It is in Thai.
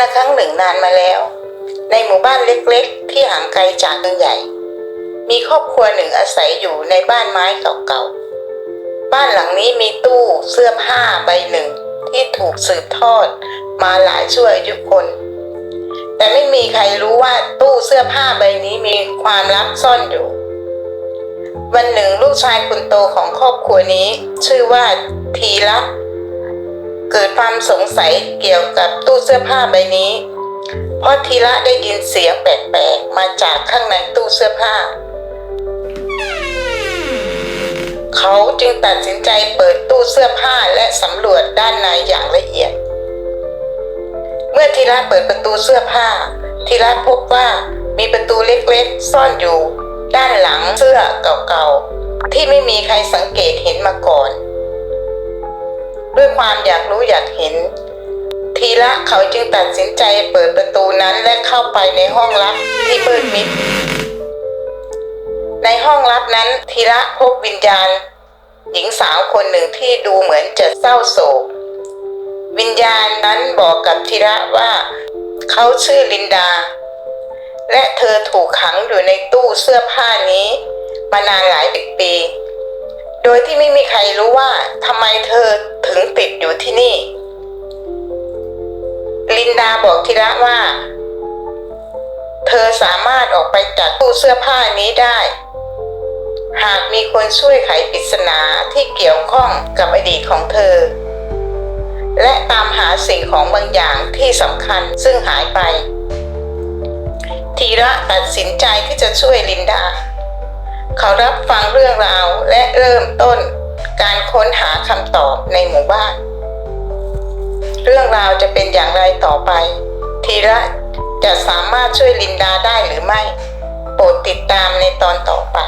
ละครั้งหนึ่งนานมาแล้ว ในหมู่บ้านเล็กๆ ที่ห่างไกลจากเมืองใหญ่ มีครอบครัวหนึ่งอาศัยอยู่ในบ้านไม้เก่าๆ บ้านหลังนี้มีตู้เสื้อผ้าใบหนึ่งที่ถูกสืบทอดมาหลายชั่วอายุคน แต่ไม่มีใครรู้ว่าตู้เสื้อผ้าใบนี้มีความลับซ่อนอยู่ วันหนึ่งลูกชายคนโตของครอบครัวนี้ ชื่อว่าทีละ เกิดความสงสัยเกี่ยวกับตู้เสื้อผ้าใบนี้ เพราะทีละได้ยินเสียงแปลกๆมาจากข้างในตู้เสื้อผ้า เขาจึงตัดสินใจเปิดตู้เสื้อผ้าและสำรวจด้านในอย่างละเอียด เมื่อทีละเปิดประตูเสื้อผ้า ทีละพบว่ามีประตูเล็กๆ ซ่อนอยู่ ด้านหลังเสื้อเก่าๆที่ไม่มีใครสังเกตเห็นมาก่อน ด้วยความอยากรู้อยากเห็น ทีละเขาจึงตัดสินใจเปิดประตูนั้นและเข้าไปในห้องลับที่มืดมิด ในห้องลับนั้นทีละพบวิญญาณ หญิงสาวคนหนึ่งที่ดูเหมือนจะเศร้าโศก วิญญาณนั้นบอกกับทีละว่าเขาชื่อลินดา และเธอถูกขังอยู่ในตู้เสื้อผ้านี้ มานานหลายปี โดยที่ไม่มีใครรู้ว่าทำไมเธอถึงติดอยู่ที่นี่ ลินดาบอกทีละว่า เธอสามารถออกไปจากตู้เสื้อผ้านี้ได้ หากมีคนช่วยไขปริศนาที่เกี่ยวข้องกับอดีตของเธอ และตามหาสิ่งของบางอย่างที่สำคัญซึ่งหายไป ทีระตัดสินใจที่จะช่วยลินดา เขารับฟังเรื่องราวและเริ่มต้นการค้นหาคำตอบในหมู่บ้าน เรื่องราวจะเป็นอย่างไรต่อไป ทีระจะสามารถช่วยลินดาได้หรือไม่ โปรดติดตามในตอนต่อไป